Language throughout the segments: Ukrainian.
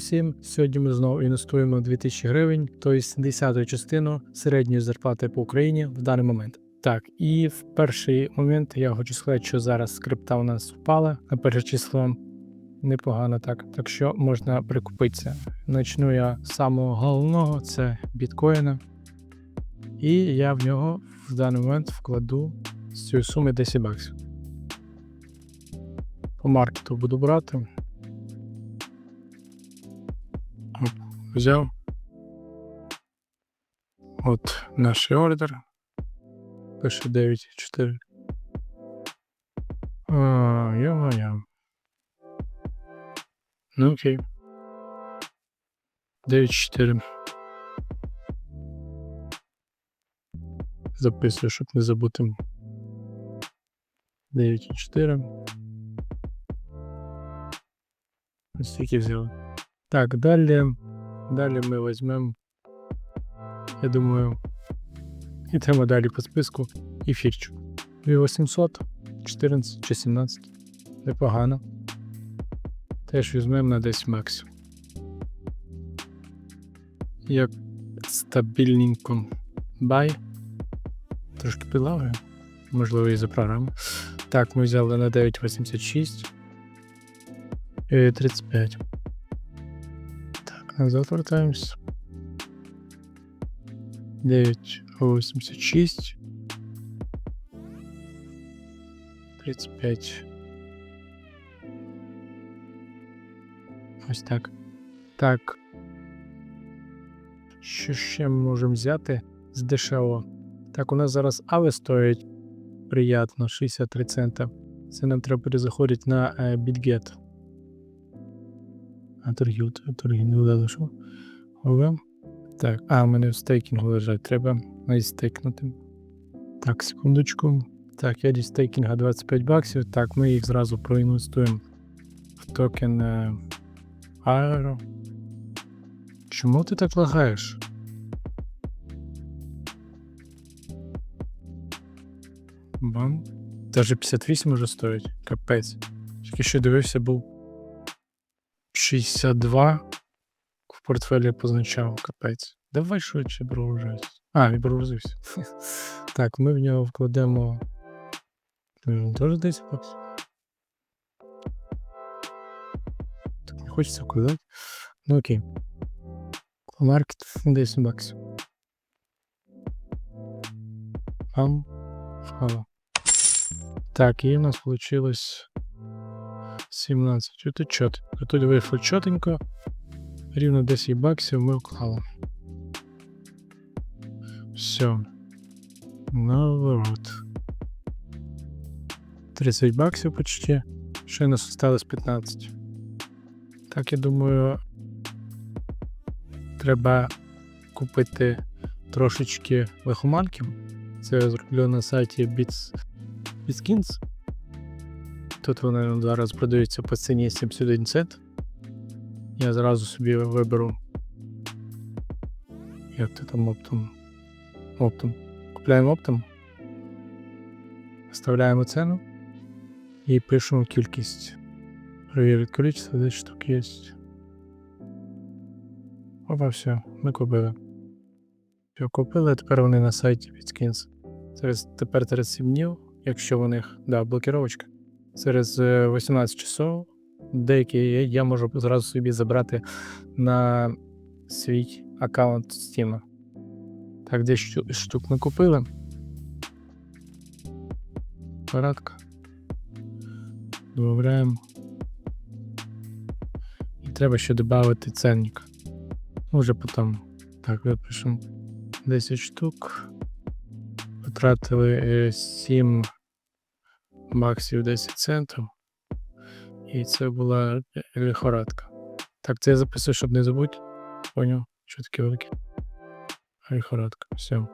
7. Сьогодні ми знову інвестуємо 2000 гривень, тобто 10 частину середньої зарплати по Україні в даний момент. Так, і в перший момент я хочу сказати, що зараз скрипта у нас впала на перше число. Непогано так. Так що можна прикупитися. Начну я з самого головного це біткоїна. І я в нього в даний момент вкладу з цієї суми 10 баксів. По маркету буду брати. Взяв. От наш ордер. Пише 9,4. А, я Ну окей. 9,4. Записую, щоб не забути. 9,4. Ось тільки взяли. Так, далі. Далі ми візьмемо. Я думаю. Йдемо далі по списку. Ефірчик. 2800, 14 чи 17. Непогано. Теж візьмемо на 10 максимум. Як стабільненько. Бай. Трошки підлагою. Можливо, і за програму. Так, ми взяли на 9,86. І 35. Назад вертаємось. 9,86. 35. Ось так. Так. Що ще ми можемо взяти з дешево? Так, у нас зараз Аве стоїть приятно 63 цента. Це нам треба перезаходити на е, BitGet. А торгів, вдали, що? Ове. Так, а, у мене в стейкінгу лежать. Треба найстейкнути. Так, секундочку. Так, я десь стейкінга 25 баксів. Так, ми їх зразу проінвестуємо в токен е, Аеро. Чому ти так лагаєш? Бам. Даже 58 уже стоїть. Капець. Тільки що дивився, був 62 в портфелі позначав. Капець. Давай швидше прогружайся. А, він прогрузився. так, ми в нього вкладемо. Теж 10 баксів. Так не хочеться вкладати. Ну окей. Маркет 10 баксів. Вхала. Так, і у нас получилось 17. Тут чот. Тут вийшло чотенько. Рівно 10 баксів ми вклали. Все. Наоборот. 30 баксів почти. Ще нас осталось 15. Так, я думаю, треба купити трошечки лихоманків. Це я зроблю на сайті Bits, Bitskins. Тут вони зараз продаються по ціні 71 цент. Я зразу собі виберу. Як ти там оптом? Оптом. Купляємо оптом. Вставляємо ціну і пишемо кількість. Перевірити кількість, де штук є. Опа, все, ми купили. Все, купили, тепер вони на сайті Bitskins. Через тепер 37 днів, якщо у них да, блокіровочка. Через е, 18 часов деякі я, можу зразу собі забрати на свій аккаунт Steam. Так, 10 шту- штук ми купили. Парадка. Добавляємо. І треба ще додати ценник. Уже потім. Так, випишемо 10 штук. Потратили е, 7 баксів 10 центів. І це була лихорадка. Так, це я записую, щоб не забути. Поняв, що таке велике. Лихорадка. Все.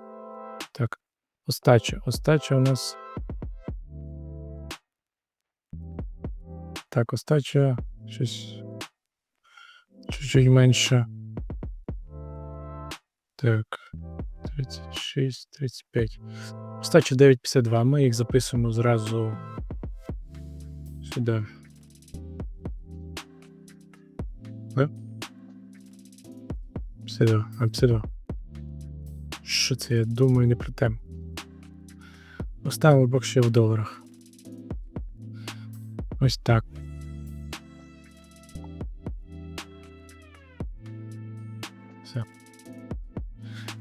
Так. Остача. Остача у нас. Так, остача щось. Чуть-чуть менше. Так. 36, 35. Остача 9,52. Ми їх записуємо зразу сюди. Ви? Абсолютно, абсолютно. Що це, я думаю, не про те. Оставимо поки що в доларах. Ось так. Все.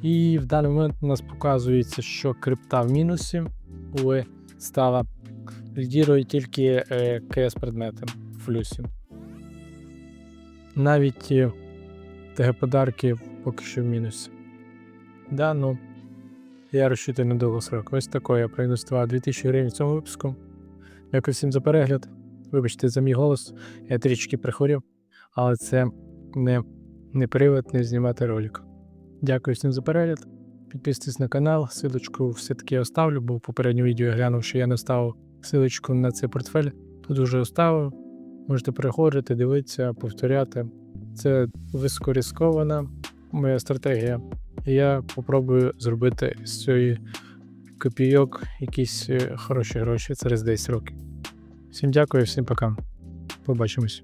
І в даний момент у нас показується, що крипта в мінусі у стала. Лідірує тільки е, КС предмети в плюсі. Навіть е, ТГ подарки поки що в мінусі. Да, ну, я розчитую на довгосрок. Ось таке я проінвестував 2000 гривень в цьому випуску. Дякую всім за перегляд. Вибачте за мій голос, я трішки прихворів, але це не, не привод не знімати ролик. Дякую всім за перегляд. Підписуйтесь на канал, силочку все-таки оставлю, бо в попередньому відео глянув, що я не ставив силочку на цей портфель. Тут вже оставив. Можете переходити, дивитися, повторяти. Це високорискована моя стратегія. Я попробую зробити з цієї копійок якісь е, хороші гроші через 10 років. Всім дякую, всім пока. Побачимось.